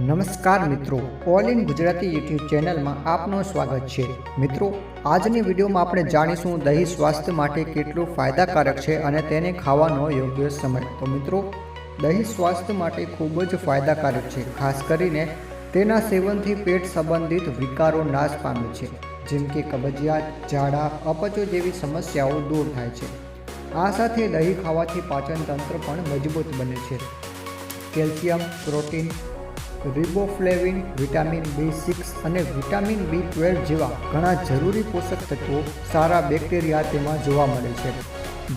નમસ્કાર મિત્રો all in Gujarati YouTube ચેનલમાં આપનું સ્વાગત છે. મિત્રો, આજની વિડીયોમાં આપણે જાણીશું દહીં સ્વાસ્થ્ય માટે કેટલું ફાયદાકારક છે અને તેને ખાવાનો યોગ્ય સમય. તો મિત્રો, દહીં સ્વાસ્થ્ય માટે ખૂબ જ ફાયદાકારક છે, ખાસ કરીને તેના સેવનથી પેટ સંબંધિત વિકારો નાશ પામે છે, જેમ કે કબજિયાત, ઝાડા, અપચો જેવી સમસ્યાઓ દૂર થાય છે. આ સાથે દહીં ખાવાથી પાચન તંત્ર પણ મજબૂત બને છે. Calcium, protein riboflavin, vitamin B six અને વિટામિન બી ટ્વેલ્વ જેવા ઘણા જરૂરી પોષક તત્વો સારા બેક્ટેરિયા તેમાં જોવા મળે છે,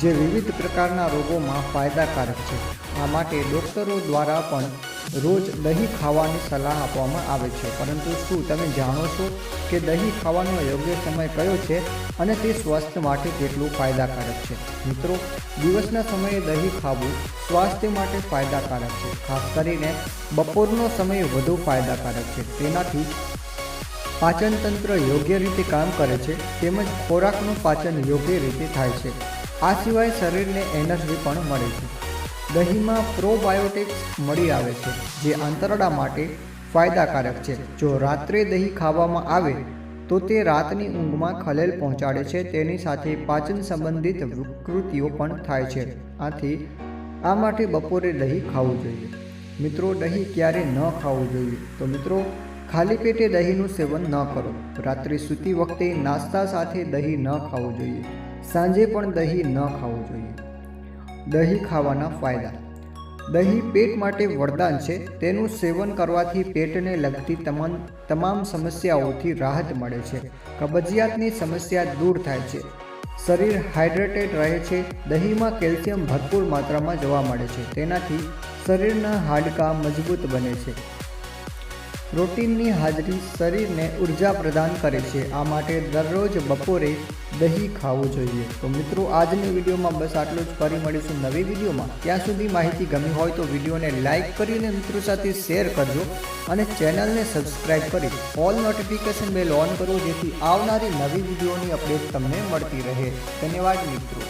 જે વિવિધ પ્રકારના રોગોમાં ફાયદાકારક છે. આ માટે ડૉક્ટરો દ્વારા પણ રોજ દહીં ખાવાની સલાહ આપવામાં આવે છે. પરંતુ શું તમે જાણો છો કે દહીં ખાવાનો યોગ્ય સમય કયો છે અને તે સ્વાસ્થ્ય માટે કેટલું ફાયદાકારક છે? મિત્રો, દિવસના સમયે દહીં ખાવું સ્વાસ્થ્ય માટે ફાયદાકારક છે. ખાસ કરીને બપોરનો સમય વધુ ફાયદાકારક છે. તેનાથી પાચનતંત્ર યોગ્ય રીતે કામ કરે છે તેમજ ખોરાકનું પાચન યોગ્ય રીતે થાય છે. આ સિવાય શરીરને એનર્જી પણ મળે છે. દહીંમાં પ્રોબાયોટિક્સ મળી આવે છે, જે આંતરડા માટે ફાયદાકારક છે. જો રાત્રે દહીં ખાવામાં આવે, તો તે રાતની ઊંઘમાં ખલેલ પહોંચાડે છે. તેની સાથે પાચન સંબંધિત વિકૃતિઓ પણ થાય છે. આથી, આ માટે બપોરે દહીં ખાવું જોઈએ. મિત્રો, દહીં ક્યારે ન ખાવું જોઈએ? તો મિત્રો, ખાલી પેટે દહીંનું સેવન ન કરો. રાત્રે સૂતી વખતે નાસ્તા સાથે દહીં ન ખાવું જોઈએ. સાંજે પણ દહીં ન ખાવું જોઈએ. દહીં ખાવાના ફાયદા. દહીં પેટ માટે વરદાન છે. તેનું સેવન કરવાથી પેટને લગતી તમામ તમામ સમસ્યાઓથી રાહત મળે છે. કબજિયાતની સમસ્યા દૂર થાય છે. શરીર હાઇડ્રેટેડ રહે છે. દહીંમાં કેલ્શિયમ ભરપૂર માત્રામાં જોવા મળે છે. તેનાથી શરીરના હાડકાં મજબૂત બને છે. પ્રોટીનની હાજરી શરીરને ઊર્જા પ્રદાન કરે છે. આ માટે દરરોજ બપોરે દહીં ખાવું જોઈએ. તો મિત્રો, આજની વિડીયોમાં બસ આટલું જ. ફરી મળીશું નવી વિડીયોમાં. ત્યાં સુધી માહિતી ગમી હોય તો વિડીયોને લાઇક કરીને મિત્રો સાથે શેર કરજો અને ચેનલને સબસ્ક્રાઇબ કરી ઓલ નોટિફિકેશન બેલ ઓન કરો જેથી આવનારી નવી વિડીયોની અપડેટ તમને મળતી રહે. ધન્યવાદ મિત્રો.